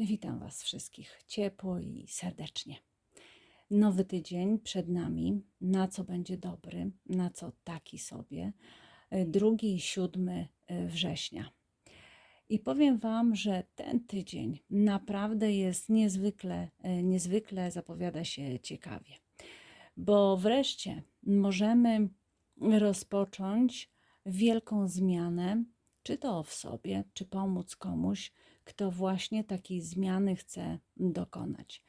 Witam Was wszystkich ciepło i serdecznie. Nowy tydzień przed nami, na co będzie dobry, na co taki sobie, drugi i siódmy września. I powiem Wam, że ten tydzień naprawdę jest niezwykle, niezwykle zapowiada się ciekawie, bo wreszcie możemy rozpocząć wielką zmianę, czy to w sobie, czy pomóc komuś, kto właśnie takiej zmiany chce dokonać.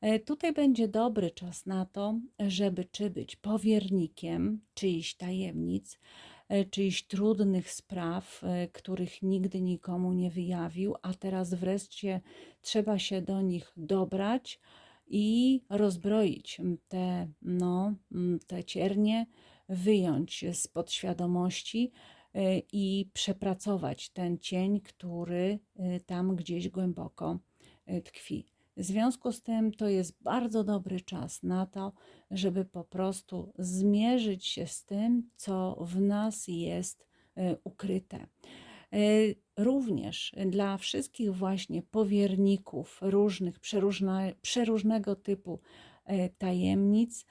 E, Tutaj będzie dobry czas na to, żeby czy być powiernikiem czyichś tajemnic, e, czyichś trudnych spraw, e, których nigdy nikomu nie wyjawił, a teraz wreszcie trzeba się do nich dobrać i rozbroić te, no, te ciernie, wyjąć z podświadomości i przepracować ten cień, który e, tam gdzieś głęboko e, tkwi. W związku z tym to jest bardzo dobry czas na to, żeby po prostu zmierzyć się z tym, co w nas jest ukryte. Również dla wszystkich właśnie powierników różnych, przeróżne, przeróżnego typu tajemnic,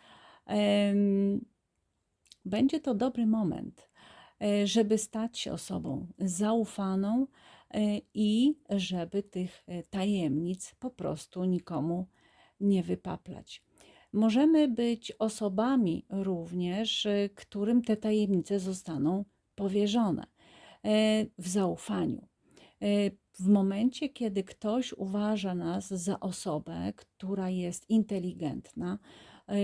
będzie to dobry moment, żeby stać się osobą zaufaną e, i żeby tych e, tajemnic po prostu nikomu nie wypaplać. Możemy być osobami również, którym te tajemnice zostaną powierzone w zaufaniu. W momencie, kiedy ktoś uważa nas za osobę, która jest inteligentna,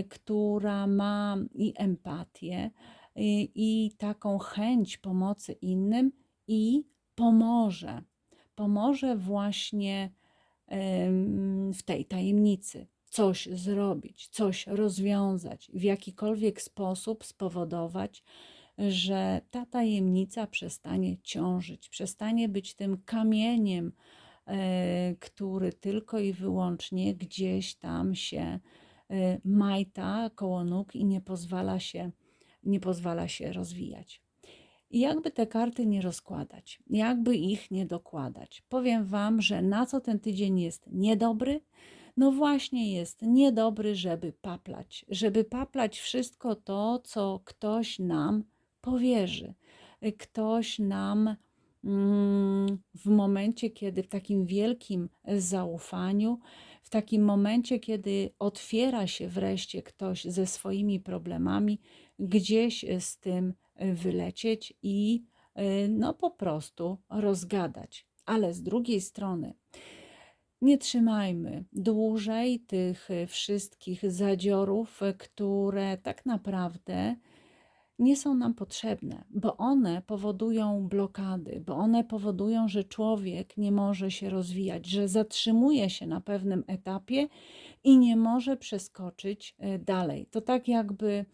która ma i empatię, i, y, i taką chęć pomocy innym i pomoże. Pomoże właśnie w tej tajemnicy coś zrobić, coś rozwiązać, w jakikolwiek sposób spowodować, że ta tajemnica przestanie ciążyć, przestanie być tym kamieniem, e, który tylko i wyłącznie gdzieś tam się Y, majta koło nóg i nie pozwala się, nie pozwala się rozwijać. I jakby te karty nie rozkładać, jakby ich nie dokładać, powiem Wam, że na co ten tydzień jest niedobry, no właśnie jest niedobry, żeby paplać, żeby paplać wszystko to, co ktoś nam powierzy. Ktoś nam mm, w momencie, kiedy w takim wielkim zaufaniu takim momencie, kiedy otwiera się wreszcie ktoś ze swoimi problemami, gdzieś z tym wylecieć i y, no po prostu rozgadać. Ale z drugiej strony, nie trzymajmy dłużej tych wszystkich zadziorów, które tak naprawdę nie są nam potrzebne, bo one powodują blokady, bo one powodują, że człowiek nie może się rozwijać, że zatrzymuje się na pewnym etapie i nie może przeskoczyć e, dalej. To tak jakby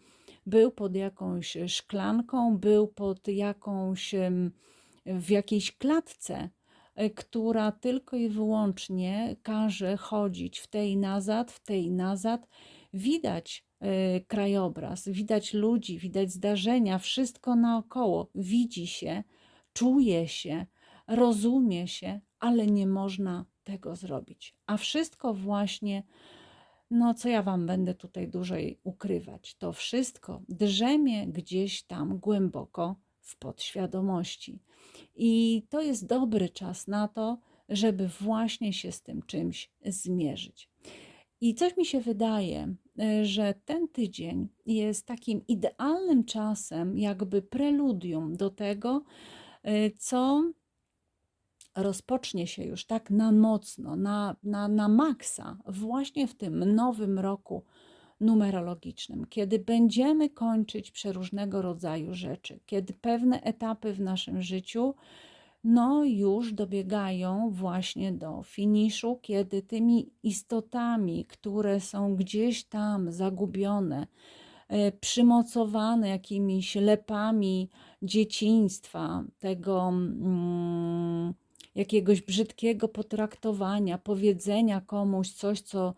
był pod jakąś szklanką, był pod jakąś w jakiejś klatce, e, która tylko i wyłącznie każe chodzić w tej nazad, w tej nazad. Widać krajobraz, widać ludzi, widać zdarzenia, wszystko naokoło, widzi się, czuje się, rozumie się, ale nie można tego zrobić. A wszystko właśnie, no co ja Wam będę tutaj dłużej ukrywać, to wszystko drzemie gdzieś tam głęboko w podświadomości. I to jest dobry czas na to, żeby właśnie się z tym czymś zmierzyć. I coś mi się wydaje, e, że ten tydzień jest takim idealnym czasem, jakby preludium do tego, e, co rozpocznie się już tak na mocno, na, na, na maksa, właśnie w tym nowym roku numerologicznym, kiedy będziemy kończyć przeróżnego rodzaju rzeczy, kiedy pewne etapy w naszym życiu no już dobiegają właśnie do finiszu, kiedy tymi istotami, które są gdzieś tam zagubione, e, przymocowane jakimiś lepami dzieciństwa, tego mm, jakiegoś brzydkiego potraktowania, powiedzenia komuś coś, co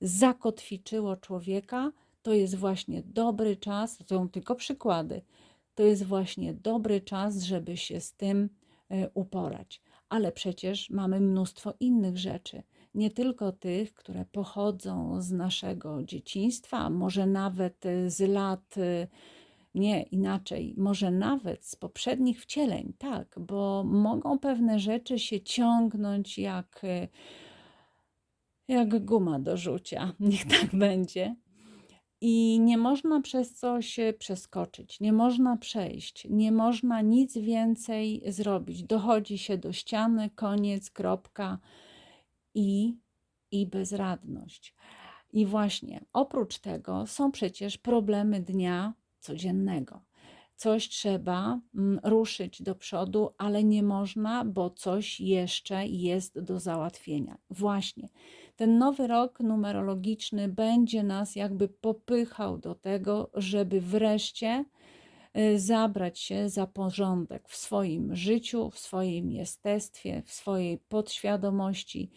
zakotwiczyło człowieka, to jest właśnie dobry czas, to są tylko przykłady, to jest właśnie dobry czas, żeby się z tym uporać. ale przecież mamy mnóstwo innych rzeczy, nie tylko tych, które pochodzą z naszego dzieciństwa, może nawet y, z lat, y, nie inaczej, może nawet z poprzednich wcieleń, tak, bo mogą pewne rzeczy się ciągnąć jak, jak guma do rzucia, niech tak będzie. I nie można przez coś e, przeskoczyć, nie można przejść, nie można nic więcej zrobić. Dochodzi się do ściany, koniec, kropka i, i bezradność. I właśnie oprócz tego są przecież problemy dnia codziennego. Coś trzeba mm, ruszyć do przodu, ale nie można, bo coś jeszcze jest do załatwienia. Właśnie. Ten nowy rok numerologiczny będzie nas jakby popychał do tego, żeby wreszcie y, zabrać się za porządek w swoim życiu, w swoim jestestwie, w swojej podświadomości,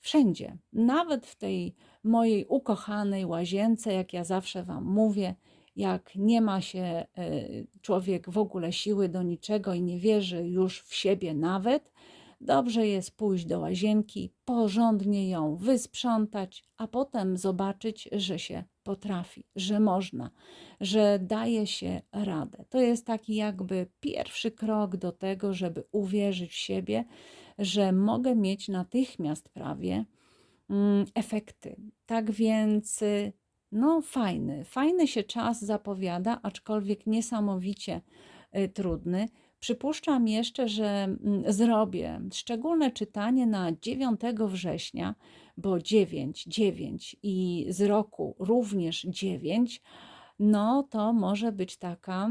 wszędzie, nawet w tej mojej ukochanej łazience, jak ja zawsze Wam mówię, jak nie ma się y, człowiek w ogóle siły do niczego i nie wierzy już w siebie nawet, Dobrze jest pójść do łazienki, porządnie ją wysprzątać, a potem zobaczyć, że się potrafi, że można, że daje się radę. To jest taki jakby pierwszy krok do tego, żeby uwierzyć w siebie, że mogę mieć natychmiast prawie mm, efekty. Tak więc, no fajny, fajny się czas zapowiada, aczkolwiek niesamowicie y, trudny. Przypuszczam jeszcze, że mm, zrobię szczególne czytanie na 9 września, bo 9, 9 i z roku również 9, no to może być taka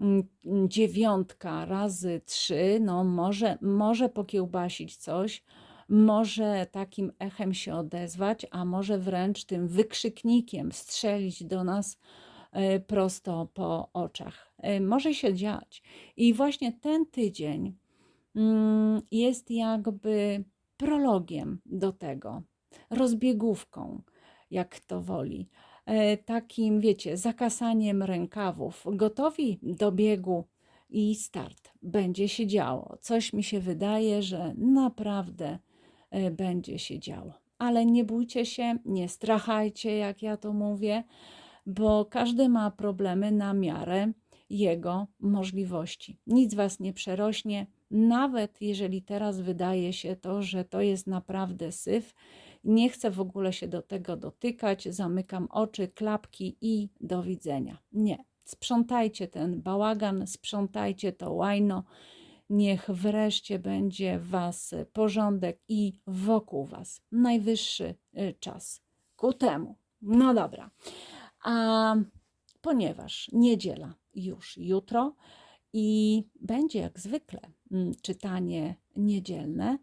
mm, dziewiątka razy trzy, no może, może pokiełbasić coś, może takim echem się odezwać, a może wręcz tym wykrzyknikiem strzelić do nas E, prosto po oczach. E, może się dziać. I właśnie ten tydzień mm, jest jakby prologiem do tego, rozbiegówką, jak kto woli. E, takim, wiecie, zakasaniem rękawów, gotowi do biegu i start. Będzie się działo. Coś mi się wydaje, że naprawdę będzie się działo. Ale nie bójcie się, nie strachajcie, jak ja to mówię bo każdy ma problemy na miarę jego możliwości. Nic was nie przerośnie, nawet jeżeli teraz wydaje się to, że to jest naprawdę syf. Nie chcę w ogóle się do tego dotykać, zamykam oczy, klapki i do widzenia. Nie. Sprzątajcie ten bałagan, sprzątajcie to łajno. Niech wreszcie będzie w Was porządek i wokół Was. Najwyższy y, czas ku temu. No dobra. A ponieważ niedziela już jutro i będzie jak zwykle mm, czytanie niedzielne,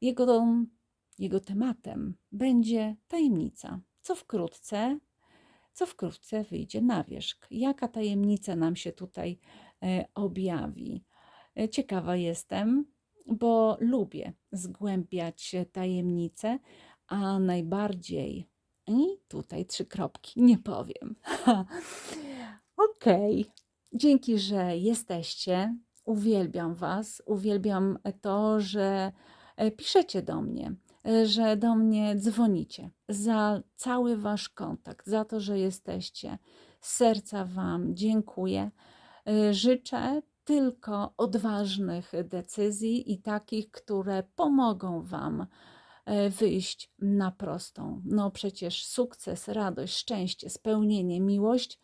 jego, jego tematem będzie tajemnica, co wkrótce, co wkrótce wyjdzie na wierzch. Jaka tajemnica nam się tutaj e, objawi? E, ciekawa jestem, bo lubię zgłębiać tajemnice, a najbardziej i tutaj trzy kropki, nie powiem. Okej, okay. dzięki, że jesteście. Uwielbiam Was, uwielbiam to, że e, piszecie do mnie, e, że do mnie dzwonicie, za cały Wasz kontakt, za to, że jesteście. Serca Wam dziękuję. E, życzę tylko odważnych decyzji i takich, które pomogą Wam E, wyjść na prostą. No przecież sukces, radość, szczęście, spełnienie, miłość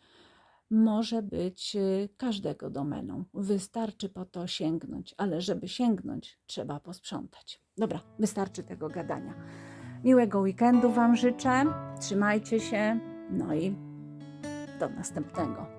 może być e, każdego domeną. Wystarczy po to sięgnąć, ale żeby sięgnąć, trzeba posprzątać. Dobra, wystarczy tego gadania. Miłego weekendu Wam życzę. Trzymajcie się. No i do następnego.